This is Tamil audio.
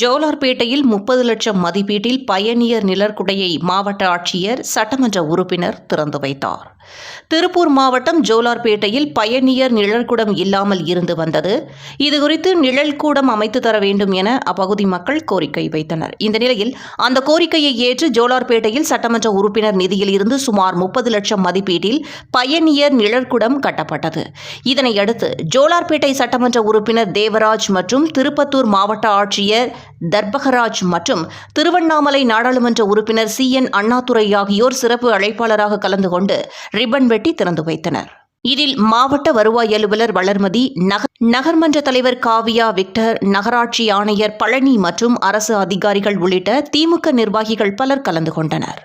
ஜோலார்பேட்டையில் முப்பது லட்சம் மதிப்பீட்டில் பயணியர் நிழற்குடையை மாவட்ட ஆட்சியர் சட்டமன்ற உறுப்பினர் திறந்து வைத்தார். திருப்பூர் மாவட்டம் ஜோலார்பேட்டையில் பயணியர் நிழற்குடம் இல்லாமல் இருந்து வந்தது. இதுகுறித்து நிழல்கூடம் அமைத்து தர வேண்டும் என அப்பகுதி மக்கள் கோரிக்கை வைத்தனர். இந்த நிலையில் அந்த கோரிக்கையை ஏற்று ஜோலார்பேட்டையில் சட்டமன்ற உறுப்பினர் நிதியில் இருந்து சுமார் முப்பது லட்சம் மதிப்பீட்டில் பயணியர் நிழற்குடம் கட்டப்பட்டது. இதனையடுத்து ஜோலார்பேட்டை சட்டமன்ற உறுப்பினர் தேவராஜ் மற்றும் திருப்பத்தூர் மாவட்ட ஆட்சியர் தர்பகராஜ் மற்றும் திருவண்ணாமலை நாடாளுமன்ற உறுப்பினர் சி. என். அண்ணாதுரை ஆகியோர் சிறப்பு அழைப்பாளராக கலந்து கொண்டு ரிப்பன் வெட்டி திறந்து வைத்தனர். இதில் மாவட்ட வருவாய் அலுவலர் வளர்மதி நகர் நகர்மன்ற தலைவர் காவியா விக்டர் நகராட்சி ஆணையர் பழனி மற்றும் அரசு அதிகாரிகள் உள்ளிட்ட திமுக நிர்வாகிகள் பலர் கலந்து கொண்டனர்.